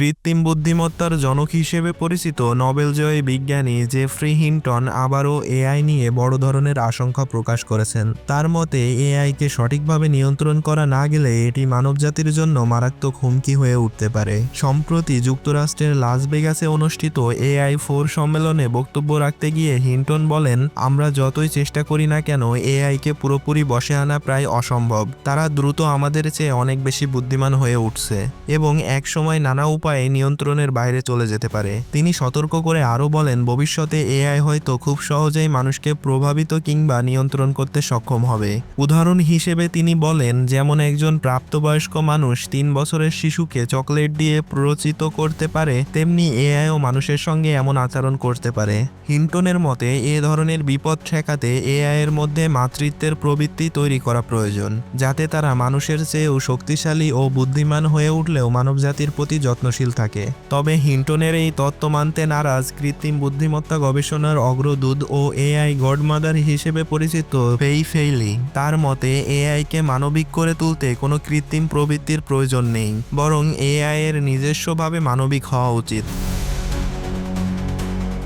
কৃত্রিম বুদ্ধিমত্তার জনক হিসেবে পরিচিত নোবেলজয়ী বিজ্ঞানী জেফ্রি হিন্টন আবারও এআই নিয়ে বড় ধরনের আশঙ্কা প্রকাশ করেছেন। তার মতে, এআইকে সঠিকভাবে নিয়ন্ত্রণ করা না গেলে এটি মানবজাতির জন্য মারাত্মক হুমকি হয়ে উঠতে পারে। সম্প্রতি যুক্তরাষ্ট্রের লাস ভেগাসে অনুষ্ঠিত এআই ফোর সম্মেলনে বক্তব্য রাখতে গিয়ে হিন্টন বলেন, আমরা যতই চেষ্টা করি না কেন, এআইকে পুরোপুরি বসে আনা প্রায় অসম্ভব। তারা দ্রুত আমাদের চেয়ে অনেক বেশি বুদ্ধিমান হয়ে উঠছে এবং একসময় নানা উপায়ে নিয়ন্ত্রণের বাইরে চলে যেতে পারে। তিনি সতর্ক করে আরও বলেন, ভবিষ্যতে এআই হয়তো খুব সহজেই মানুষকে প্রভাবিত কিংবা নিয়ন্ত্রণ করতে সক্ষম হবে। উদাহরণ হিসেবে তিনি বলেন, যেমন একজন প্রাপ্তবয়স্ক মানুষ তিন বছরের শিশুকে চকলেট দিয়ে প্ররোচিত করতে পারে, তেমনি এআইও মানুষের সঙ্গে এমন আচরণ করতে পারে। হিন্টনের মতে, এ ধরনের বিপদ ঠেকাতে এআই এর মধ্যে মাতৃত্বের প্রবৃত্তি তৈরি করা প্রয়োজন, যাতে তারা মানুষের চেয়েও শক্তিশালী ও বুদ্ধিমান হয়ে উঠলেও মানবজাতির প্রতি যত্নশীল থাকে। তবে হিন্টনের এই তত্ত্ব মানতে নারাজ কৃত্রিম বুদ্ধিমত্তা গবেষণার অগ্রদূত ও এআই গডমাদার হিসেবে পরিচিত ফেই ফেইলি। তার মতে, এআইকে মানবিক করে তুলতে কোনো কৃত্রিম প্রবৃত্তির প্রয়োজন নেই, বরং এআই এর নিজস্বভাবে মানবিক হওয়া উচিত।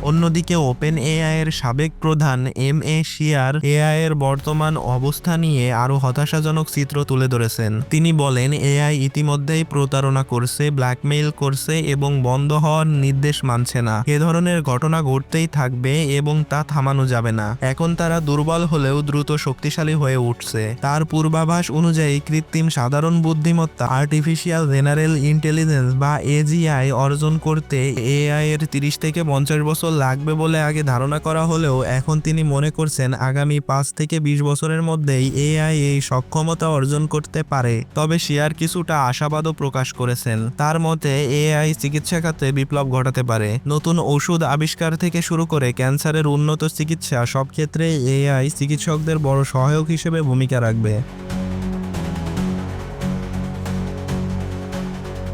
অন্যদিকে ওপেন এআই এর সাবেক প্রধান এম এ শিয়ার এআই এর বর্তমান অবস্থা নিয়ে আরও হতাশাজনক চিত্র তুলে ধরেছেন। তিনি বলেন, এআই ইতিমধ্যেই প্রতারণা করছে, ব্ল্যাকমেইল করছে এবং বন্ধ হওয়ার নির্দেশ মানছে না। এ ধরনের ঘটনা ঘটতেই থাকবে এবং তা থামানো যাবে না। এখন তারা দুর্বল হলেও দ্রুত শক্তিশালী হয়ে উঠছে। তার পূর্বাভাস অনুযায়ী কৃত্রিম সাধারণ বুদ্ধিমত্তা, আর্টিফিশিয়াল জেনারেল ইন্টেলিজেন্স বা এজিআই অর্জন করতে এআই এর তিরিশ থেকে পঞ্চাশ বছর লাগবে বলে আগে ধারণা করা হলেও এখন তিনি মনে করছেন আগামী পাঁচ থেকে বিশ বছরের মধ্যেই এআই এই সক্ষমতা অর্জন করতে পারে। তবে শেয়ার কিছুটা আশাবাদও প্রকাশ করেছেন। তার মতে, এআই চিকিৎসা খাতে বিপ্লব ঘটাতে পারে। নতুন ওষুধ আবিষ্কার থেকে শুরু করে ক্যান্সারের উন্নত চিকিৎসা সব ক্ষেত্রে এআই চিকিৎসকদের বড় সহায়ক হিসেবে ভূমিকা রাখবে।